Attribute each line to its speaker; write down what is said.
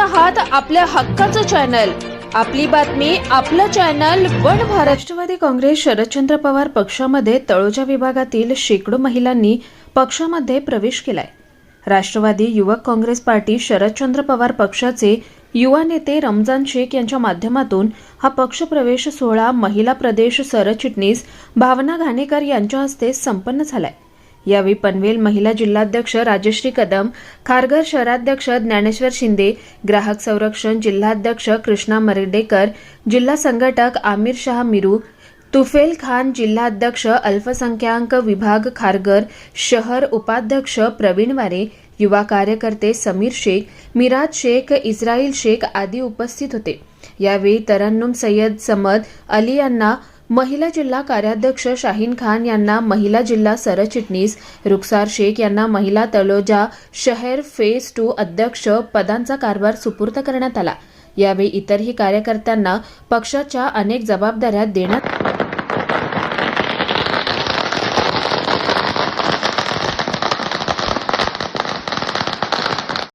Speaker 1: आहात आपल्या हक्काचं चॅनल. आपली बातमी आपलं चॅनल वन भारत. राष्ट्रवादी काँग्रेस शरदचंद्र पवार पक्षामध्ये तळोजा विभागातील शेकडो महिलांनी पक्षामध्ये प्रवेश केलाय. राष्ट्रवादी युवक काँग्रेस पार्टी शरदचंद्र पवार पक्षाचे युवा नेते रमजान शेख यांच्या माध्यमातून हा पक्षप्रवेश सोहळा महिला प्रदेश सरचिटणीस भावना घाणेकर यांच्या हस्ते संपन्न झालाय. यावेळी पनवेल महिला जिल्हाध्यक्ष राजश्री कदम खारघर शहराध्यक्ष ज्ञानेश्वर शिंदे ग्राहक संरक्षण जिल्हाध्यक्ष कृष्णा मर्डेकर जिल्हा संघटक आमिर शाह मिरू तुफेल खान जिल्हाध्यक्ष अल्पसंख्याक विभाग खारघर शहर उपाध्यक्ष प्रवीण वारे युवा कार्यकर्ते समीर शेख मिराज शेख इस्राईल शेख आदी उपस्थित होते. यावेळी तरन्नुम सय्यद समद अली यांना महिला जिल्हा कार्याध्यक्ष शाहीन खान यांना महिला जिल्हा सरचिटणीस रुखसार शेख यांना महिला तलोजा शहर फेज टू अध्यक्ष पदांचा कारभार सुपूर्द करण्यात आला. यावेळी इतरही कार्यकर्त्यांना पक्षाच्या अनेक जबाबदाऱ्या देण्यात